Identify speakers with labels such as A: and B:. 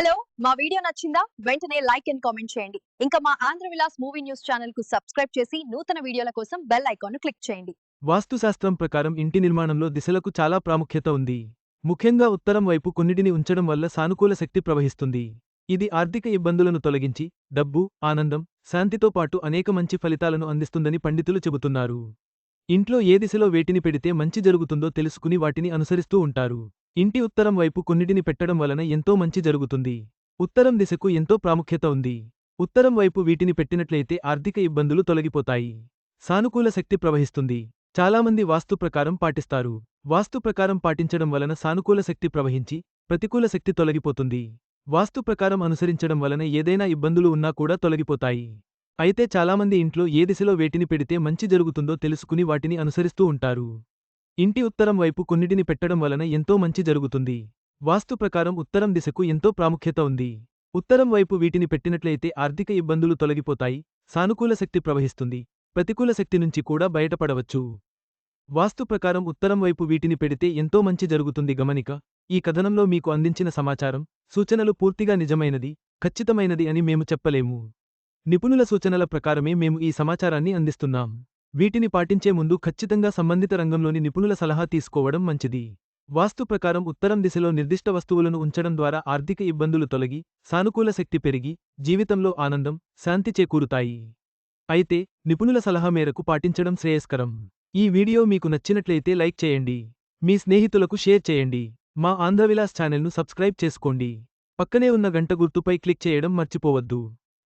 A: Hello మా video నచ్చిందా? వెంటనే లైక్ అండ్ కామెంట్ చేయండి. ఇంకా మా ఆంధ్ర విలాస్ మూవీ న్యూస్ ఛానల్కు సబ్స్క్రైబ్ చేసి నూతన వీడియోల కోసం బెల్ ఐకాన్ క్లిక్ చేయండి.
B: వాస్తుశాస్త్రం ప్రకారం ఇంటి నిర్మాణంలో దిశలకు చాలా ప్రాముఖ్యత ఉంది. ముఖ్యంగా ఉత్తరం వైపు కొన్నిటిని ఉంచడం వల్ల సానుకూల శక్తి ప్రవహిస్తుంది. ఇది ఆర్థిక ఇబ్బందులను తొలగించి డబ్బు ఆనందం శాంతితో పాటు అనేక మంచి ఫలితాలను అందిస్తుందని పండితులు చెబుతున్నారు. ఇంట్లో ఏ దిశలో వేటిని పెడితే మంచి జరుగుతుందో తెలుసుకుని వాటిని అనుసరిస్తూ ఉంటారు. ఇంటి ఉత్తరం వైపు కొన్నిటిని పెట్టడం వలన ఎంతో మంచి జరుగుతుంది. ఉత్తరం దిశకు ఎంతో ప్రాముఖ్యత ఉంది. ఉత్తరం వైపు వీటిని పెట్టినట్లయితే ఆర్థిక ఇబ్బందులు తొలగిపోతాయి. సానుకూల శక్తి ప్రవహిస్తుంది. చాలామంది వాస్తు ప్రకారం పాటిస్తారు. వాస్తు ప్రకారం పాటించడం వలన సానుకూల శక్తి ప్రవహించి ప్రతికూల శక్తి తొలగిపోతుంది. వాస్తు ప్రకారం అనుసరించడం వలన ఏదైనా ఇబ్బందులు ఉన్నా కూడా తొలగిపోతాయి. అయితే చాలామంది ఇంట్లో ఏ దిశలో వేటిని పెడితే మంచి జరుగుతుందో తెలుసుకుని వాటిని అనుసరిస్తూ ఉంటారు. ఇంటి ఉత్తరం వైపు కొన్నిటిని పెట్టడం వలన ఎంతో మంచి జరుగుతుంది. వాస్తు ప్రకారం ఉత్తరం దిశకు ఎంతో ప్రాముఖ్యత ఉంది. ఉత్తరం వైపు వీటిని పెట్టినట్లయితే ఆర్థిక ఇబ్బందులు తొలగిపోతాయి సానుకూల శక్తి ప్రవహిస్తుంది ప్రతికూల శక్తి నుంచి కూడా బయటపడవచ్చు. వాస్తు ప్రకారం ఉత్తరం వైపు వీటిని పెడితే ఎంతో మంచి జరుగుతుంది గమనిక ఈ కథనంలో మీకు అందించిన సమాచారం సూచనలు పూర్తిగా నిజమైనది ఖచ్చితమైనది అని మేము చెప్పలేము. నిపుణుల సూచనల ప్రకారమే మేము ఈ సమాచారాన్ని అందిస్తున్నాం. వీటిని పాటించే ముందు ఖచ్చితంగా సంబంధిత రంగంలోని నిపుణుల సలహా తీసుకోవడం మంచిది. వాస్తు ప్రకారం ఉత్తరం దిశలో నిర్దిష్ట వస్తువులను ఉంచడం ద్వారా ఆర్థిక ఇబ్బందులు తొలగి సానుకూల శక్తి పెరిగి జీవితంలో ఆనందం శాంతి చేకూరుతాయి. అయితే నిపుణుల సలహా మేరకు పాటించడం శ్రేయస్కరం. ఈ వీడియో మీకు నచ్చినట్లయితే లైక్ చేయండి. మీ స్నేహితులకు షేర్ చేయండి. మా ఆంధ్రవిలాస్ ఛానల్ను సబ్స్క్రైబ్ చేసుకోండి. పక్కనే ఉన్న గంట గుర్తుపై క్లిక్ చేయడం మర్చిపోవద్దు.